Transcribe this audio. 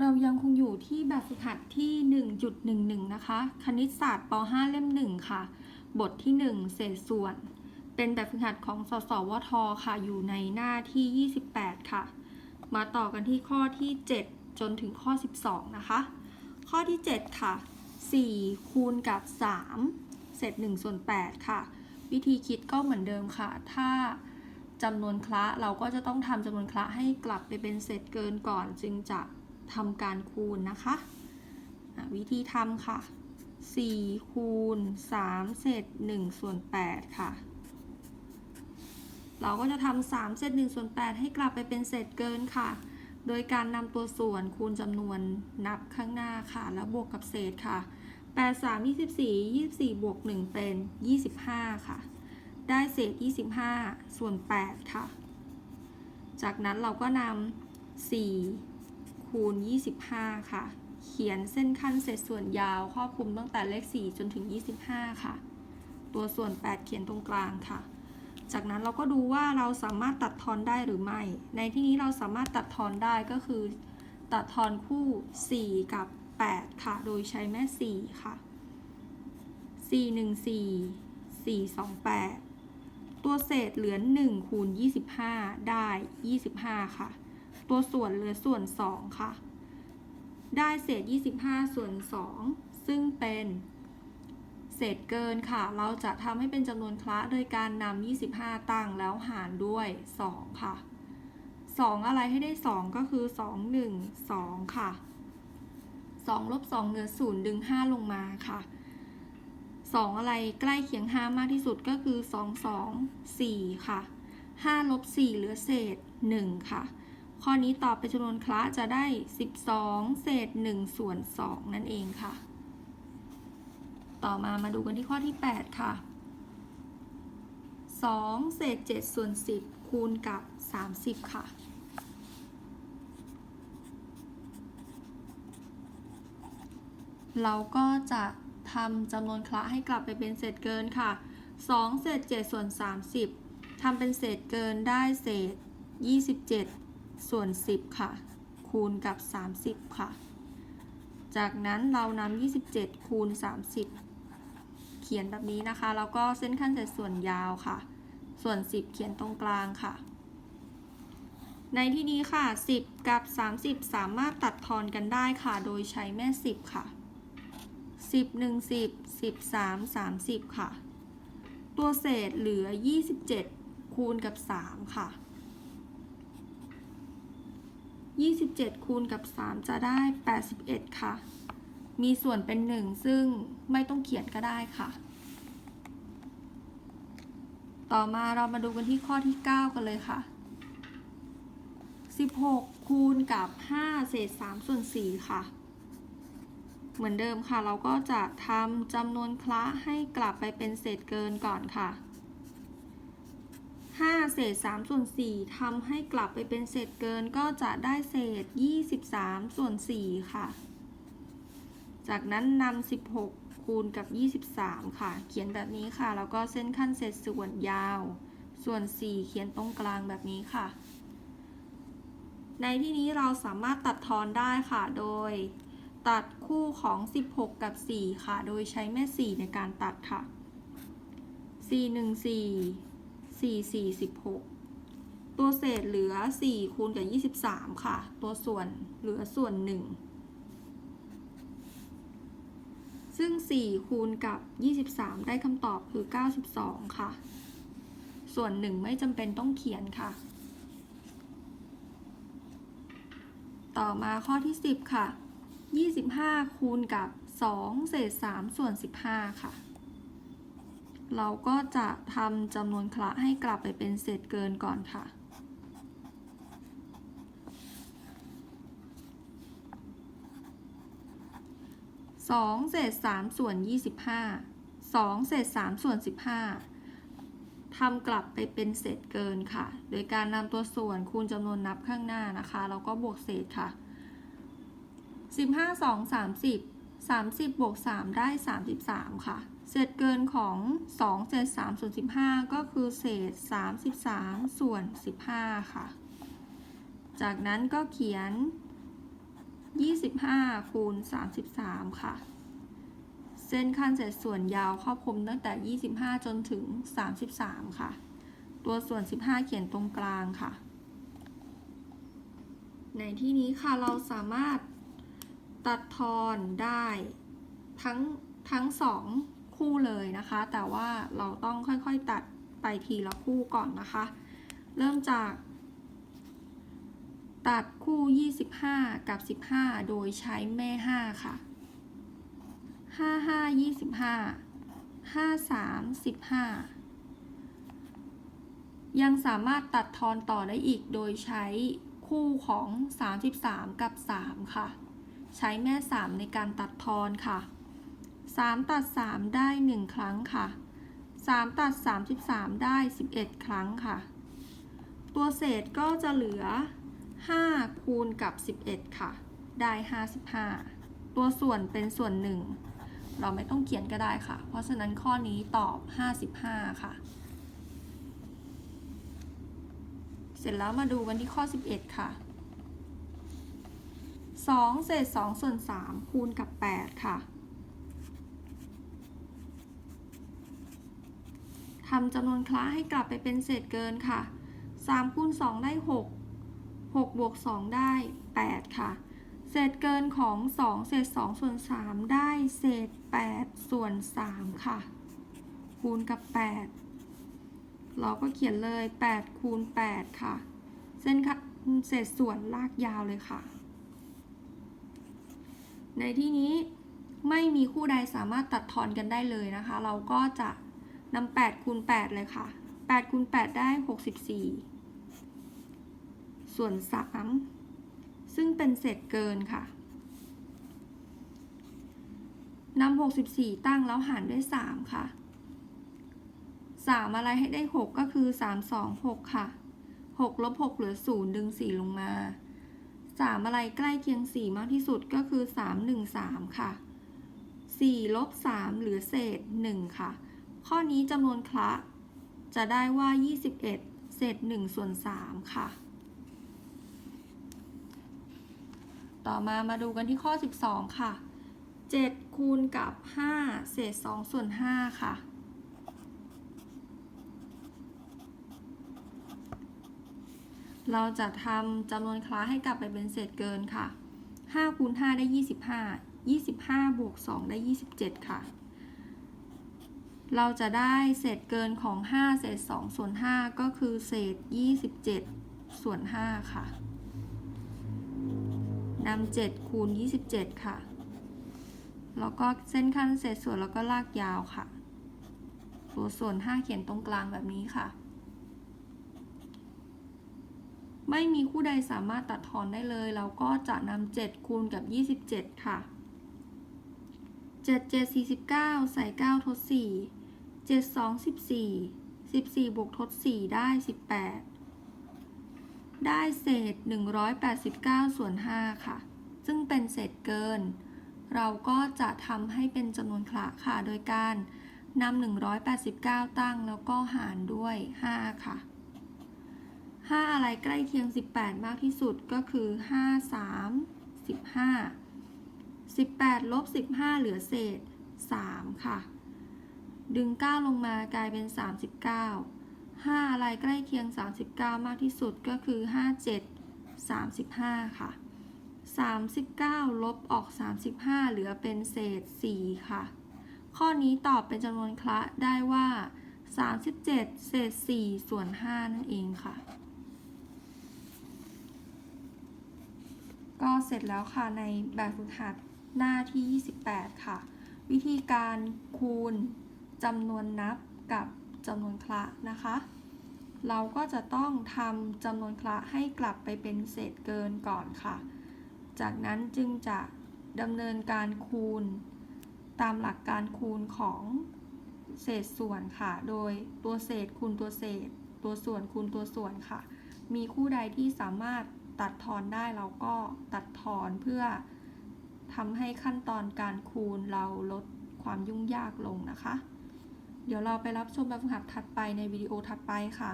เรายังคงอยู่ที่แบบฝึกหัดที่ 1.11 นะคะ คณิตศาสตร์ป .5 เล่ม 1 ค่ะ บทที่ 1 เศษส่วน เป็นแบบฝึกหัดของสสวท ค่ะ อยู่ในหน้าที่ 28 ค่ะ มาต่อกันที่ข้อที่ 7 จนถึงข้อ 12 นะคะ ข้อที่ 7 ค่ะ 4 คูณกับ 3 เศษ1ส่วน 8 ค่ะ วิธีคิดก็เหมือนเดิมค่ะ ถ้าจำนวนคละเราก็จะต้องทำจำนวนคละให้กลับไปเป็นเศษเกินก่อนจึงจะ ทำการคูณนะคะ วิธีทำค่ะ 4 คูณ 3 เศษ1ส่วน8ค่ะ เราก็จะทำ3เศษ1ส่วน8ให้กลับไปเป็นเศษเกินค่ะ โดยการนำตัวส่วนคูณจำนวนนับข้างหน้าค่ะ แล้วบวกกับเศษค่ะ 8 3 24 24 บวก 1 เป็น 25 ค่ะ ได้เศษ 25 ส่วน 8 ค่ะ จากนั้นเราก็นำ4 คูณ 25 ค่ะ เขียนเส้นขั้นเศษส่วนยาวครอบคลุมตั้งแต่เลข 4 จนถึง 25 ค่ะ ตัวส่วน 8 เขียนตรงกลางค่ะ จากนั้นเราก็ดูว่าเราสามารถตัดทอนได้หรือไม่ ในที่นี้เราสามารถตัดทอนได้ก็คือ ตัดทอนคู่ 4 กับ 8 ค่ะ โดยใช้แม่ 4 ค่ะ 4 1 4 4 2 8 ตัวเศษเหลือ1คูณ25 ได้ 25 ค่ะ ตัวส่วนเหลือส่วน 2 ค่ะ ได้เศษ 25 ส่วน 2 ซึ่งเป็นเศษเกินค่ะ เราจะทำให้เป็นจำนวนคละโดยการนำ25 ตั้งแล้วหารด้วย 2 ค่ะ 2 อะไรให้ได้ 2 ก็คือ 2 1 2 ค่ะ 2ลบ2เหลือ0ดึง 5 ลงมาค่ะ 2 อะไรใกล้เคียง 5 มากที่สุดก็คือ 2 2 4 ค่ะ5ลบ4เหลือเศษ 1 ค่ะ ข้อนี้ตอบเป็นจำนวนคละจะได้ 12 เศษ 1 ส่วน 2 นั่นเองค่ะ ต่อมามาดูกันที่ข้อที่ 8 ค่ะ 2 เศษ 7 ส่วน 10 คูณกับ 30 ค่ะเราก็จะทำจำนวนคละให้กลับไปเป็นเศษเกินค่ะ 2 เศษ 7 ส่วน 30ทำเป็นเศษเกินได้เศษ 27 ส่วน 10 ค่ะ คูณกับ 30 ค่ะ จากนั้นเรานำ27 คูณ 30 เขียนแบบนี้นะคะ แล้วก็เส้นขั้นเศษส่วนยาวค่ะ ส่วน 10 เขียนตรงกลางค่ะ ในที่นี้ค่ะ 10 กับ 30 สามารถตัดทอนกันได้ค่ะ โดยใช้แม่ 10 ค่ะ 10 1 10 13 30 ค่ะ ตัวเศษเหลือ 27 คูณกับ 3 ค่ะ 27 คูณกับ 3 จะได้ 81 ค่ะ มีส่วนเป็น 1 ซึ่งไม่ต้องเขียนก็ได้ค่ะ ต่อมาเรามาดูกันที่ข้อที่ 9 กันเลยค่ะ 16 คูณกับ 5 เศษ 3 ส่วน 4 ค่ะ เหมือนเดิมค่ะ เราก็จะทำจำนวนคละให้กลับไปเป็นเศษเกินก่อนค่ะ 5 เศษ 3 ส่วน 4ทำให้กลับไปเป็นเศษเกินก็จะได้เศษ 23 ส่วน 4 ค่ะ จากนั้นนำ 16 คูณกับ 23 ค่ะ เขียนแบบนี้ค่ะ แล้วก็เส้นขั้นเศษส่วนยาว ส่วน 4 เขียนตรงกลางแบบนี้ค่ะ ในที่นี้เราสามารถตัดทอนได้ค่ะ โดยตัดคู่ของ 16 กับ 4 ค่ะ โดยใช้แม่ 4 ในการตัดค่ะ 4 1 4 4 4 16ตัวเศษเหลือ4คูณกับ23ค่ะ ตัวส่วนเหลือส่วน1ซึ่ง4คูณกับ23ได้คำตอบคือ92ค่ะ ส่วน1ไม่จำเป็นต้องเขียนค่ะ ต่อมาข้อที่10ค่ะ25คูณกับ2เศษ3ส่วน15ค่ะ เราก็จะทำจำนวนคละให้กลับไปเป็นเศษเกินก่อนค่ะ2เศษ3ส่วน25 2เศษ3ส่วน15ทำกลับไปเป็นเศษเกินค่ะ โดยการนำตัวส่วนคูณจำนวนนับข้างหน้านะคะ แล้วก็บวกเศษค่ะ15 2 30 30บสามสิบบวก3ได้33ค่ะ เศษเกินของ 2 เศษ3ส่วน15 ก็คือเศษ 33 ส่วน 15 ค่ะ จากนั้นก็เขียน 25 คูณ 33 ค่ะ เส้นขั้นเศษส่วนยาวครอบคลุมตั้งแต่ 25 จนถึง 33 ค่ะ ตัวส่วน 15 เขียนตรงกลางค่ะ ในที่นี้ค่ะเราสามารถตัดทอนได้ทั้งทั้งสอง คู่เลยนะคะ แต่ว่าเราต้องค่อยๆตัดไปทีละคู่ก่อนนะคะ เริ่มจาก ตัดคู่ 25 กับ 15 โดยใช้แม่ 5 ค่ะ 5 5 25 5 3 15ยังสามารถตัดทอนต่อได้อีกโดยใช้คู่ของ 33 กับ 3 ค่ะ ใช้แม่ 3 ในการตัดทอนค่ะ 3 ตัด 3 ได้ 1 ครั้งค่ะ 3 ตัด 33 ได้ 11 ครั้งค่ะ ตัวเศษก็จะเหลือ 5 คูณกับ 11 ค่ะ ได้ 55 ตัวส่วนเป็นส่วน 1 เราไม่ต้องเขียนก็ได้ค่ะ เพราะฉะนั้นข้อนี้ตอบ 55 ค่ะ เสร็จแล้วมาดูกันที่ข้อ 11 ค่ะ2เศษ2ส่วน3คูณกับ 8 ค่ะ ทำจำนวนคละให้กลับไปเป็นเศษเกินค่ะ3คูณ2ได้ 6 6บวก2ได้ 8 ค่ะ เศษเกินของ 2 เศษ 2 ส่วน 3 ได้เศษ 8 ส่วน 3 ค่ะ คูณกับ 8 เราก็เขียนเลย 8 คูณ 8 ค่ะ เส้นค่ะเศษส่วนลากยาวเลยค่ะ ในที่นี้ไม่มีคู่ใดสามารถตัดทอนกันได้เลยนะคะ เราก็จะ นำ8คูณ8เลยค่ะ8คูณ8ได้ 64 ส่วน 3 ซึ่งเป็นเศษเกินค่ะนำ64 ตั้งแล้วหารด้วย 3 ค่ะ 3 อะไรให้ได้ 6 ก็คือ 3 2 6 ค่ะ 6 ลบ 6 เหลือ 0 ดึง 4 ลงมา 3 อะไรใกล้เคียง 4 มากที่สุดก็คือ 3 1 3 ค่ะ 4 ลบ 3 เหลือเศษ 1 ค่ะ ข้อนี้จำนวนคละจะได้ว่า 21 เศษ1ส่วน3ค่ะ ต่อมามาดูกันที่ข้อ 12 ค่ะ 7 คูณกับ 5 เศษ2ส่วน5ค่ะ เราจะทำจำนวนคล้าให้กลับไปเป็นเศษเกินค่ะ 5 คูณ 5 ได้ 25 25 บวก 2 ได้ 27 ค่ะ เราจะได้เศษเกินของ 5 เศษ2ส่วน 5 ก็คือเศษ 27 ส่วน 5 ค่ะนำ7คูณ 27 ค่ะ แล้วก็เส้นขั้นเศษส่วนแล้วก็ลากยาวค่ะ ตัวส่วน 5 เขียนตรงกลางแบบนี้ค่ะ ไม่มีคู่ใดสามารถตัดทอนได้เลย เราก็จะนำ7คูณกับ 27 ค่ะ7 7 49 ใส่ 9 ทด 4 เจ็ดสองสิบสี่สิบสี่บวกทดสี่ได้สิบแปดได้เศษหนึ่งร้อยแปดสิบเก้าส่วนห้าค่ะ ซึ่งเป็นเศษเกิน เราก็จะทำให้เป็นจำนวนคละค่ะ โดยการนำหนึ่งร้อยแปดสิบเก้าตั้งแล้วก็หารด้วยห้าค่ะห้าอะไรใกล้เคียงสิบแปดมากที่สุดก็คือห้าสามสิบห้าสิบแปดลบสิบห้าเหลือเศษสามค่ะ ดึง 9 ลงมากลายเป็น 39 5 อะไรใกล้เคียง 39 มากที่สุดก็คือ 57 35 ค่ะ 39 ลบออก 35 เหลือเป็นเศษ 4 ค่ะ ข้อนี้ตอบเป็นจำนวนคละได้ว่า 37 เศษ 4 ส่วน 5 นั่นเองค่ะ ก็เสร็จแล้วค่ะในแบบฝึกหัดหน้าที่ 28 ค่ะ วิธีการคูณ จำนวนนับกับจำนวนคละนะคะ เราก็จะต้องทำจำนวนคละให้กลับไปเป็นเศษเกินก่อนค่ะ จากนั้นจึงจะดำเนินการคูณ ตามหลักการคูณของเศษส่วนค่ะ โดยตัวเศษคูณตัวเศษ ตัวส่วนคูณตัวส่วนค่ะ มีคู่ใดที่สามารถตัดทอนได้เราก็ตัดทอนเพื่อทำให้ขั้นตอนการคูณเราลดความยุ่งยากลงนะคะ เดี๋ยวเราไปรับชมแบบฝึกหัดถัดไปในวิดีโอถัดไปค่ะ